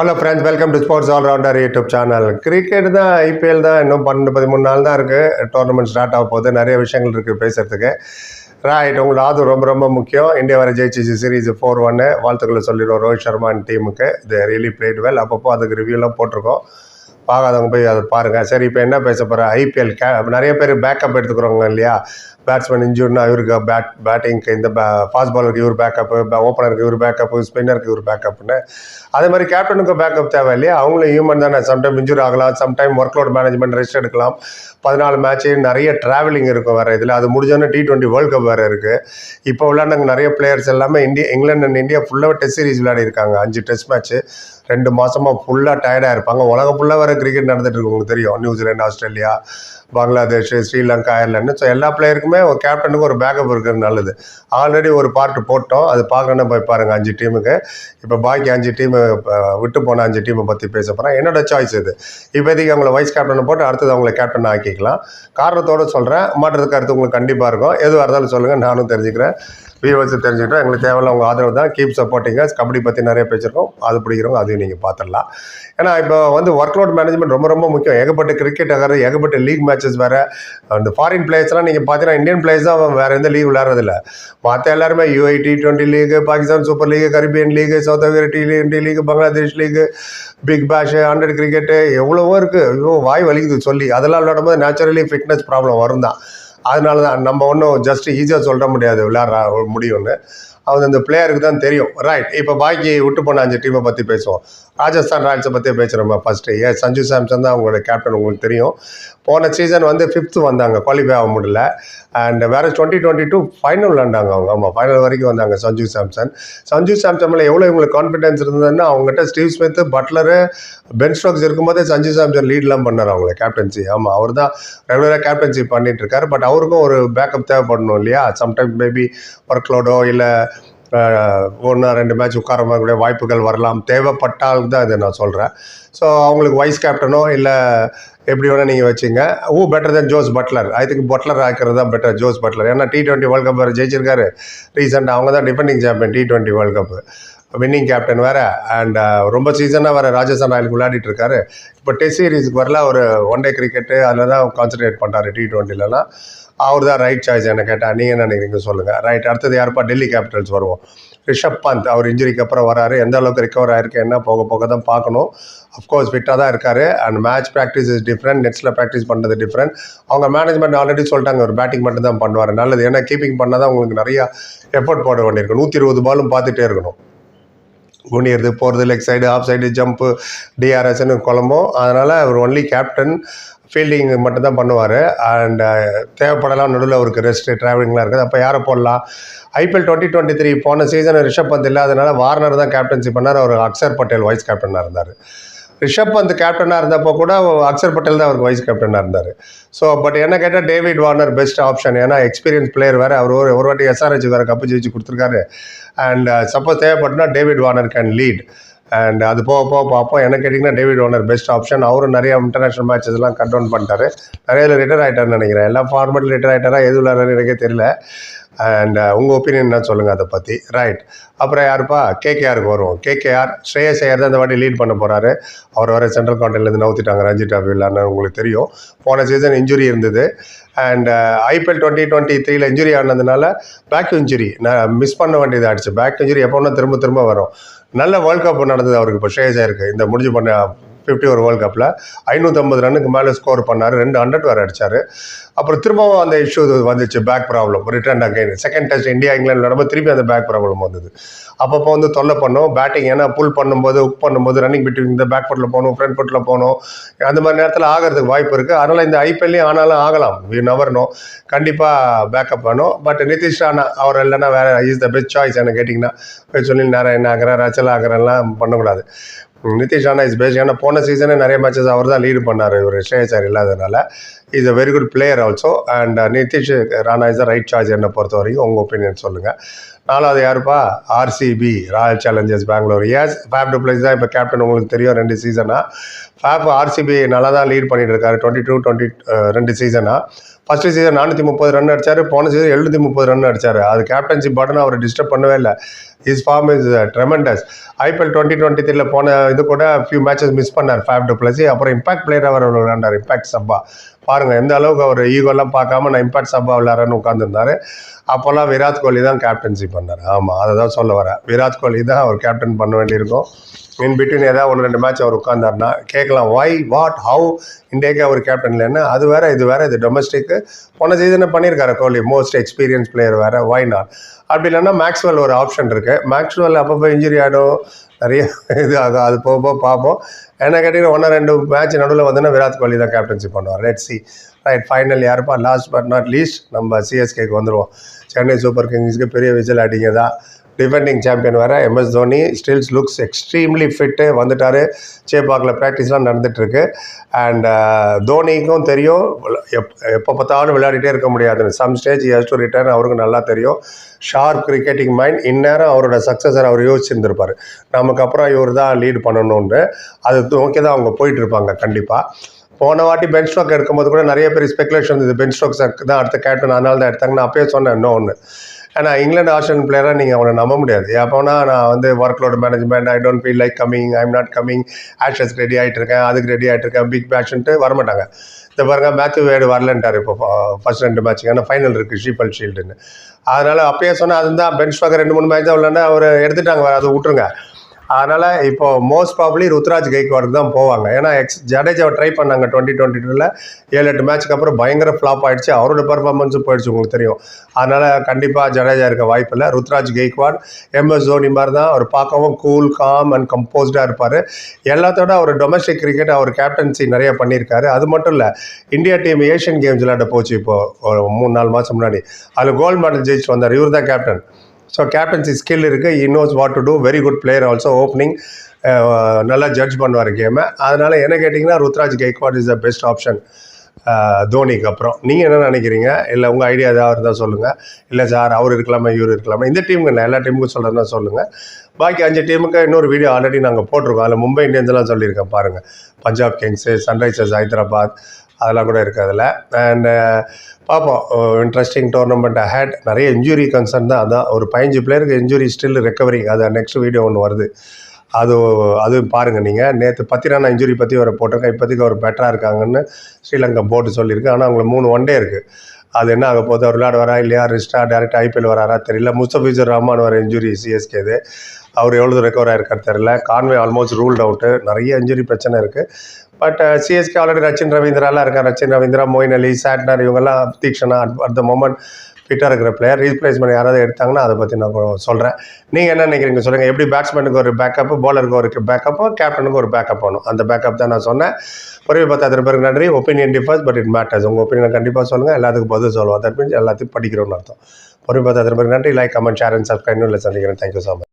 Hello friends welcome to sports allrounder YouTube channel cricket தான் IPL தான் இன்னும் பன்னெண்டு பதிமூணு நாள் தான் இருக்குது டோர்னமெண்ட் ஸ்டார்ட் ஆக போகுது. நிறைய விஷயங்கள் இருக்குது பேசுகிறதுக்கு ரைட் உங்களுக்கு ஆதரவு ரொம்ப ரொம்ப முக்கியம். இந்தியா வர ஜெயிச்சிச்சு சீரீஸ் ஃபோர் ஒன்று வாழ்த்துக்களை சொல்லிடுவோம் ரோஹித் சர்மா டீமுக்கு இது ரியலி பிளேட் வெல் அப்பப்போ அதுக்கு ரிவ்யூலாம் போட்டிருக்கோம். பார்க்காதவங்க போய் அதை பாருங்கள் சரி இப்போ என்ன பேச போகிறேன் ஐபிஎல் கே நிறைய பேர் பேக்கப் எடுத்துக்கிறவங்க இல்லையா? பேட்ஸ்மேன் இன்ஜூர்னா இவருக்கு பேட் பேட்டிங்க்கு இந்த ஃபாஸ்ட் பாலருக்கு இவர் பேக்கப்பு ஓப்பனருக்கு இவர் பேக்கப்பு ஸ்பின்னருக்கு இவர் பேக்கப்னு அதே மாதிரி கேப்டனுக்கு பேக்கப் தேவை இல்லையா? அவங்களும் ஹியூமன் தானே. சம்டைம் இன்ஜூர் ஆகலாம் sometime work load management rest எடுக்கலாம். பதினாலு மேட்ச்சு நிறைய ட்ராவலிங் இருக்கும் வேறு இதில். அது முடிஞ்சோன்னே டி டுவெண்ட்டி வேர்ல்டு கப் வேறு இருக்குது இப்போ விளையாண்டாங்க நிறைய பிளேயர்ஸ் எல்லாமே இந்தியா இங்கிலாந்து அண்ட் இந்தியா ஃபுல்லாக டெஸ்ட் சீரிஸ் விளையாடி இருக்காங்க அஞ்சு டெஸ்ட் மேட்ச்சு ரெண்டு மாதமாக ஃபுல்லாக டயர்டாக இருப்பாங்க. உலகம் ஃபுல்லாக வேறு கிரிக்கெட் நடந்துட்டு இருக்கு உங்களுக்கு தெரியும். New Zealand Australia Bangladesh Sri Lanka Ireland so எல்லா பிளேயருக்குமே ஒரு கேப்டனுக்கு ஒரு பேக்கப் இருக்கிறது நல்லது. ஆல்ரெடி ஒரு பார்ட்டு போட்டோம். அது பார்க்கணும் போய் பாருங்கள் அஞ்சு டீமுக்கு இப்போ பாக்கி அஞ்சு டீமு விட்டு போன அஞ்சு டீமை பற்றி பேச போகிறேன் என்னோட சாய்ஸ் இது. இப்போதைக்கு அவங்கள வைஸ் கேப்டனை போட்டு அடுத்தது அவங்கள கேப்டன் ஆக்கிக்கலாம். காரணத்தோடு சொல்கிறேன் மாற்றத்துக்கு அடுத்து உங்களுக்கு கண்டிப்பாக இருக்கும். எதுவாக இருந்தாலும் சொல்லுங்கள் நானும் தெரிஞ்சுக்கிறேன். வியூவர்ஸ் தெரிஞ்சுக்கிட்டோம். எங்களுக்கு தேவையில்ல உங்கள் ஆதரவு தான். கீப் சப்போர்ட்டிங்க கபடி பற்றி நிறைய பேசியிருக்கோம். அது பிடிக்கிறவங்க அதையும் நீங்கள் பார்த்துடலாம் ஏன்னா இப்போ வந்து ஒர்க் லோட் மேனேஜ்மெண்ட் ரொம்ப ரொம்ப முக்கியம். ஏகப்பட்ட கிரிக்கெட் ஆகிறது ஏகப்பட்ட லீக் மேட்சஸ் வேறு அந்த ஃபாரின் பிளேயர்ஸ்லாம் நீங்கள் பார்த்தீங்கன்னா இந்தியன் பிளேயர்ஸ் தான் வேறு எந்த லீக் விளையாடுறதில்ல. மற்ற எல்லாருமே UAE T twenty league Pakistan super league Caribbean league South Africa T twenty league Bangladesh league big bash hundred cricket எவ்வளவோ இருக்குது இவ்வளோ வாய் வலிக்குது சொல்லி. அதெல்லாம் விளையாடும் போது நேச்சுரலி ஃபிட்னஸ் ப்ராப்ளம் வரும் தான் அதனால தான் நம்ம ஒன்றும் ஜஸ்ட் ஈஸியாக சொல்ல முடியாது விளையாடுற முடியும்னு. அவன் அந்த பிளேயருக்கு தான் தெரியும். ரைட் இப்போ பாக்கி விட்டு போன அஞ்சு டீமை பற்றி பேசுவோம். ராஜஸ்தான் ராயல்ஸை பற்றி பேசுகிறோம் ஃபஸ்ட்டு ஏ சஞ்சு சாம்சன் தான் அவங்களோட கேப்டன் உங்களுக்கு தெரியும். போன சீசன் வந்து ஃபிஃப்த்து வந்தாங்க குவாலிஃபை ஆக முடியல. அண்ட் வேறு டுவெண்ட்டி டுவெண்ட்டி டூ ஃபைனல் விளாண்டாங்க அவங்க. ஆமாம் ஃபைனல் வரைக்கும் வந்தாங்க சஞ்சு சாம்சன். சஞ்சு சாம்சன் மேலே எவ்வளோ இவங்களுக்கு கான்ஃபிடன்ஸ் இருந்ததுன்னா அவங்ககிட்ட Steve Smith Buttler Ben Stokes இருக்கும்போதே சஞ்சு சாம்சன் லீட்லாம் பண்ணார் அவங்கள கேப்டன்சி ஆமாம் அவர் தான் ரெகுலராக கேப்டன்சி பண்ணிட்டு இருக்காரு. பட் அவருக்கும் ஒரு பேக்கப் தேவைப்படணும் இல்லையா? சம்டைம் மேபி ஒர்க் லோடோ இல்லை ஒன்று ரெண்டு மேட்ச் உட்கார மாதிரி வாய்ப்புகள் வரலாம். தேவைப்பட்டால் தான் இதை நான் சொல்கிறேன் ஸோ அவங்களுக்கு வைஸ் கேப்டனோ இல்லை எப்படி வேணால் நீங்கள் வச்சுங்க. ஊ better than Jos Buttler I think Buttler ஆக்கிறது தான் பெட்டர் ஜோஸ் பட்லர் ஏன்னா டி டுவெண்ட்டி வேர்ல்டு கப் வேறு ஜெயிச்சிருக்காரு. ரீசெண்டாக அவங்க தான் defending champion T twenty world cup winning captain வேறு. அண்ட் ரொம்ப சீசனாக வேறு ராஜஸ்தான் ராயலுக்கு விளையாடிட்டு இருக்காரு. இப்போ டெஸ்ட் சீரீஸ்க்கு வரல ஒரு ஒன் டே கிரிக்கெட்டு அதில் தான் கான்சன்ட்ரேட் பண்ணுறாரு டி டுவெண்ட்டிலலாம் அவர் தான் ரைட் சாய்ஸ் என்ன கேட்டால் நீங்கள் என்ன நினைக்கிறீங்க சொல்லுங்கள் ரைட் அடுத்தது யாருப்பா? டெல்லி கேபிட்டல்ஸ் வருவோம். ரிஷப் பந்த் அவர் இன்ஜுரிக்கு அப்புறம் வராரு. எந்த அளவுக்கு ரிகவர் ஆயிருக்கு என்ன போக போக தான் பார்க்கணும் அஃப்கோர்ஸ் ஃபிட்டாக தான் இருக்காரு. And match practice is different நெட்ஸில் practice பண்ணுறது டிஃப்ரெண்ட் அவங்க மேனேஜ்மெண்ட் ஆல்ரெடி சொல்லிட்டாங்க ஒரு பேட்டிங் மட்டும் தான் பண்ணுவார். நல்லது. ஏன்னா கீப்பிங் பண்ணால் தான் உங்களுக்கு நிறையா எஃபர்ட் போட வேண்டியிருக்கும் நூற்றி இருபது பாலும் பார்த்துட்டே இருக்கணும். குனியறது போகிறது leg side off side jump டிஆர்எஸ்ன்னு குழம்பும். அதனால் அவர் ஒன்லி கேப்டன் ஃபீல்டிங் மட்டும்தான் பண்ணுவார். அண்ட் uh, தேவைப்படலாம் நடுவில் அவருக்கு ரெஸ்ட்டு ட்ராவலிங்லாம் இருக்குது. அப்போ யாரை போடலாம்? ஐபிஎல் டுவெண்ட்டி டுவெண்ட்டி த்ரீ போன சீசன் ரிஷப் பந்த் இல்லாதனால வார்னர் தான் கேப்டன்சி பண்ணார். அவர் அக்ஷர் பட்டேல் வைஸ் கேப்டனாக இருந்தார். ரிஷப் பந்த் கேப்டனாக இருந்தப்போ கூட அக்ஷர் பட்டேல் தான் அவருக்கு வைஸ் கேப்டனாக இருந்தார். ஸோ பட் என்ன கேட்டால் டேவிட் வார்னர் பெஸ்ட் ஆப்ஷன் ஏன்னா எக்ஸ்பீரியன்ஸ் பிளேயர் வேறு. அவர் ஒரு ஒரு வாட்டி எஸ்ஆர்ஹெச் வேறு கப்பு ஜெயிச்சு கொடுத்துருக்காரு. And suppose uh, தேவைப்பட்டுனா David Warner can lead and அது போக போக பார்ப்போம். எனக்கு கேட்டிங்கன்னா டேவிட் ஓனர் பெஸ்ட் ஆப்ஷன் அவரும் நிறைய இன்டர்நேஷனல் மேட்சஸ் எல்லாம் கட் டவுன் பண்ணிட்டாரு. நிறைய ரிட்டையர் ஆகிட்டார்னு நினைக்கிறேன். எல்லா ஃபார்மெட்டில் ரிட்டர் ஆகிட்டாரா எது விளையாடுறாரு எனக்கே தெரியல. அண்ட் உங்கள் ஒப்பீனியன் என்ன சொல்லுங்கள் அதை பற்றி ரைட் அப்புறம் யாருப்பா? கேகேஆருக்கு வருவோம். கேகேஆர் ஸ்ரேயஸ் ஐயர் தான் இந்த வாட்டி லீட் பண்ண போகிறாரு அவர் வர சென்ட்ரல் கவுண்டர்லேருந்து நவுத்திட்டாங்க. ரஞ்சி டிராஃபி விளாட்னு உங்களுக்கு தெரியும். போன சீசன் இன்ஜுரி இருந்தது. அண்ட் ஐபிஎல் டுவெண்ட்டி டுவெண்ட்டி த்ரீல இன்ஜுரி ஆனதுனால பேக் இன்ஜுரி நான் மிஸ் பண்ண வேண்டியது ஆயிடுச்சு. பேக் இன்ஜுரி எப்போனா திரும்ப திரும்ப வரும். நல்ல வேர்ல்ட் கப் நடந்தது அவருக்கு இப்போ ஷேஸ் ஆயிருக்கு இந்த முடிஞ்சு பண்ண ஃபிஃப்டி ஒரு வேர்ல்ட் கப்பில் ஐநூற்றம்பது ரன்னுக்கு மேலே ஸ்கோர் பண்ணார். ரெண்டு ஹண்ட்ரட் வேறு அடிச்சார். அப்புறம் திரும்பவும் அந்த இஷ்யூ வந்துச்சு back problem return again second test India England நடக்கும்போது திருப்பி அந்த பேக் ப்ராப்ளம் வந்தது. அப்பப்போ வந்து தொல்லை பண்ணோம். பேட்டிங் ஏன்னா புல் பண்ணும்போது உக் பண்ணும்போது ரன்னிங் பிட்வீன் இந்த பேக் ஃபுட்டில் போகணும் ஃப்ரண்ட் ஃபுட்டில் போகணும் அந்த மாதிரி நேரத்தில் ஆகிறதுக்கு வாய்ப்பு இருக்குது அதனால் இந்த ஐபிஎல்லையும் ஆனாலும் ஆகலாம். வி நவரணும் கண்டிப்பாக பேக்கப் வேணும். பட் நிதிஷ் ராணா அவர் இல்லைன்னா வேறு இஸ் த பெஸ்ட் சாய்ஸ் எனக்கு கேட்டிங்கன்னா போய் சொல்லி நேரம் என்ன ஆகிறேன் ரச்சல் ஆகிறேன்லாம் பண்ணக்கூடாது. நிதிஷ் ராணா இஸ் பெஸ்ட் ஏன்னா போன சீசனே நிறைய மேட்சஸ் அவர் தான் லீடு பண்ணார். இவர் ஸ்ரேயசார் இல்லாததுனால. Is a very good player also and Nitish Rana is a right charge என்னை பொறுத்த வரைக்கும் உங்கள் ஒப்பீனியன் சொல்லுங்கள் நாலாவது யாருப்பா? RCB Royal Challengers Bangalore yes Faf du Plessis தான் இப்போ கேப்டன் உங்களுக்கு தெரியும் ரெண்டு சீசனாக ஃபேப் ஆர்சிபி நல்லா தான் லீட் பண்ணிட்டு இருக்காரு. டுவெண்ட்டி டூ டுவெண்ட்டி ரெண்டு சீசனாக ஃபஸ்ட்டு சீசன் நானூற்றி முப்பது ரன் அடிச்சார். போன சீசன் எழுநூற்றி முப்பது ரன் அடிச்சார். அது கேப்டன்சி பட்டன் அவர் டிஸ்டர்ப் பண்ணவே இல்லை. Is form is tremendous IPL twenty twenty த்ரீல போன இது கூட ஃபியூ மேட்சஸ் மிஸ் பண்ணார். ஃபேப் டு ப்ளஸ் அப்புறம் இம்பாக்ட் பிளேயர் அவர் விளையாண்டார். இம்பாக்ட் சப்பா பாருங்கள் எந்த அளவுக்கு அவர் ஈகோலாம் பார்க்காம நான் இம்பாக்ட் சப்பா விளையாடுறேன்னு உட்காந்துருந்தாரு அப்போல்லாம் விராட் கோலி தான் கேப்டன்சி பண்ணார். ஆமாம் அதை தான் சொல்ல வரேன். விராட் கோலி தான் அவர் கேப்டன் பண்ண வேண்டியிருக்கும். இன் பிட்வீன் ஏதாவது ஒன்று ரெண்டு மேட்ச் அவர் உட்காந்தாருன்னா கேட்கலாம் வை வாட் ஹவு இந்தியாவுக்கு அவர் கேப்டன் இல்லைன்னா அது வேற இது வேற இது டொமஸ்டிக்கு போன சீசனை பண்ணியிருக்காரு கோலி மோஸ்ட் எக்ஸ்பீரியன்ஸ் பிளேயர் வேற வை நாட் அப்படி இல்லைன்னா மேக்ஸ்வெல் ஒரு ஆப்ஷன் இருக்கு. மேக்ஸ்வெல் அப்பப்போ இன்ஜுரி ஆகிடும் நிறைய இது ஆகும் அது போக போக பார்ப்போம். என்ன கேட்டிங்கன்னா ஒன்று ரெண்டு மேட்ச் நடுவில் வந்தோன்னா விராட் கோலி தான் கேப்டன்சி பண்ணுவார். ரெட் சி ரைட் ஃபைனல் யாருப்பா? லாஸ்ட் பட் நாட் லீஸ்ட் நம்ம சிஎஸ்கேக்கு வந்துடுவோம் சென்னை சூப்பர் கிங்ஸ்க்கு பெரிய விஜயல் அடிங்க தான். டிஃபெண்டிங் சாம்பியன் வேறு M S Dhoni stills looks extremely fit வந்துட்டார். சேப்பாக்கில் ப்ராக்டிஸ்லாம் நடந்துகிட்ருக்கு அண்ட் தோனிக்கும் தெரியும். எப் எப்போ பார்த்தாலும் விளையாடிட்டே இருக்க முடியாதுன்னு. Some stage has to return அவருக்கு நல்லா தெரியும். ஷார்ப் கிரிக்கெட்டிங் மைண்ட் இந்நேரம் அவரோட சக்ஸஸர் அவர் யோசிச்சிருந்திருப்பார். நமக்கு அப்புறம் இவர் தான் லீட் பண்ணணும்னு. அது நோக்கி தான் அவங்க போயிட்டு இருப்பாங்க கண்டிப்பாக போன வாட்டி பென் ஸ்ட்ரோக் எடுக்கும்போது கூட நிறைய பேர் ஸ்பெகுலேஷன் இருந்தது பென் ஸ்ட்ரோக்ஸ் தான் அடுத்த கேப்டன் அதனால தான் எடுத்தாங்கன்னு அப்பயே சொன்னேன் இன்னும் ஆனால் ஏன்னா இங்கிலாந்து ஆஸ்திரேலியன் பிளேயராக நீங்கள் அவனை நம்ப முடியாது. அப்போனா நான் வந்து work load management I don't feel like coming I'm not coming Ashes ready ஆகிட்டு இருக்கேன் அதுக்கு ரெடி ஆகிட்டு இருக்கேன் பிக் மேட்ச்ன்ட்டு வரமாட்டாங்க. இந்த பாருங்க மேத்யூ வேடு வரலன்ட்டார் இப்போ ஃபர்ஸ்ட் ரெண்டு மேட்ச்சுக்கு ஏன்னா ஃபைனல் இருக்குது ஷீப்பல் ஷீல்டுன்னு அதனால் அப்பயே சொன்னால் அதுதான் பெஞ்ச் பார்க்க ரெண்டு மூணு மேட்ச் தான் விளாண்டா அவர் எடுத்துட்டாங்க வேறு அதை விட்டுருங்க. அதனால் இப்போ மோஸ்ட் ப்ராப்ளி ருத்ராஜ் கைக்வாடுக்கு தான் போவாங்க. ஏன்னா எக்ஸ் ஜடேஜாவை ட்ரை பண்ணாங்க டுவெண்ட்டி டுவெண்ட்டி டூவில் ஏழு எட்டு மேட்ச்க்கு அப்புறம் பயங்கர ஃப்ளாப் ஆயிடுச்சு. அவரோட பர்ஃபார்மன்ஸும் போயிடுச்சு உங்களுக்கு தெரியும். அதனால் கண்டிப்பாக ஜடேஜா இருக்க வாய்ப்பு இல்லை. ருத்ராஜ் கெய்க்வாட் எம்எஸ் தோனி மாதிரி தான் அவர் பார்க்கவும் கூல் காம் அண்ட் கம்போஸ்டாக இருப்பார். எல்லாத்தோட அவர் டொமஸ்டிக் கிரிக்கெட் அவர் கேப்டன்சி நிறைய பண்ணியிருக்காரு. அது மட்டும் இல்லை இந்தியா டீம் ஏஷியன் கேம்ஸ் விளையாட போச்சு இப்போ மூணு நாலு மாதம் முன்னாடி. அதில் கோல்டு மெடல் ஜெயிச்சு வந்தார். இவர் தான் கேப்டன் ஸோ கேப்டன்சி ஸ்கில் இருக்குது he knows what to do very good player also opening நல்லா ஜட்ஜ் பண்ணுவார் கேமை அதனால் என்ன கேட்டிங்கன்னா Ruturaj Gaikwad is the best option தோனிக்கு அப்புறம். நீங்கள் என்ன நினைக்கிறீங்க? இல்லை உங்கள் ஐடியா ஏதாவது இருந்தால் சொல்லுங்கள் இல்லை சார் அவர் இருக்கலாமா இவர் இருக்கலாமா? இந்த டீமுக்கு நான் எல்லா டீமுக்கும் சொல்கிறதா சொல்லுங்கள் பாக்கி அஞ்சு டீமுக்கு இன்னொரு வீடியோ ஆல்ரெடி நாங்கள் போட்டிருக்கோம். அதில் மும்பை இந்தியன்ஸ்லாம் சொல்லியிருக்கேன் பாருங்கள் பஞ்சாப் கிங்ஸு சன்ரைசர்ஸ் ஹைதராபாத் அதெல்லாம் கூட இருக்குது அதில் அண்டு uh, பார்ப்போம். இன்ட்ரெஸ்டிங் டோர்னமெண்ட் ஹேட் நிறைய இன்ஜுரி கன்சர்ன் தான். அதான் ஒரு பதினஞ்சு பிளேயருக்கு இன்ஜுரி ஸ்டில் ரெக்கவரிங் அது நெக்ஸ்ட் வீடியோ ஒன்று வருது. அது அது பாருங்கள் நீங்கள் நேற்று பத்திரானா இன்ஜுரி பற்றி அவரை போட்டிருக்கேன். இப்போதைக்கு அவர் பெட்டராக இருக்காங்கன்னு ஸ்ரீலங்கா போர்டு சொல்லியிருக்கு. ஆனால் அவங்களுக்கு மூணு ஒன் டே இருக்குது அது என்ன ஆக போகுது? அவர் விளையாடுவாரா இல்லையா? ரிஸ்டா டேரெக்ட் ஐபிஎல் வராரா? தெரியல. முஸ்தபிஜர் ரஹ்மான் வர இன்ஜுரி சிஎஸ்கேது அவர் எவ்வளோ ரெக்கவர் ஆகிருக்கார் தெரியல. கான்வே ஆல்மோஸ்ட் ரூல்ட் அவுட்டு நிறைய இன்ஜுரி பிரச்சனை இருக்குது பட் சிஎஸ்கே ஆல்ரெடி ரச்சின் ரவீந்திராலாம் இருக்கார் ரச்சின் ரவீந்திரா மோயின் அலி சாட்னர் இவங்கெல்லாம் தீக்ஷனா அட் த மொமெண்ட் ஃபிட்டாக இருக்கிற பிளேயர் ரீப்ளேஸ்மெண்ட் யாராவது எடுத்தாங்கன்னா அதை பற்றி நான் சொல்கிறேன் நீங்கள் என்ன நினைக்கிறீங்க சொல்லுங்கள் எப்படி பேட்ஸ்மேனுக்கு ஒரு பேக்கப்பு பாலருக்கு ஒரு பேக்கப்பு கேப்டனுக்கு ஒரு பேக்கப் வேணும்? அந்த பேக்கப் தான் நான் சொன்னேன். பொறுமை பார்த்து பேருக்கு நன்றி. Opinion differs but it matters உங்கள் ஒப்பீனியன் கண்டிப்பாக சொல்லுங்கள் எல்லாத்துக்கும் பதில் சொல்லுவோம். தட் மீன்ஸ் எல்லாத்தையும் படிக்கிறோம்னு அர்த்தம். பொறுமை பார்த்து பேருக்கு நன்றி. Like comment share and subscribe இல்லை சந்திக்கிறேன். Thank you so much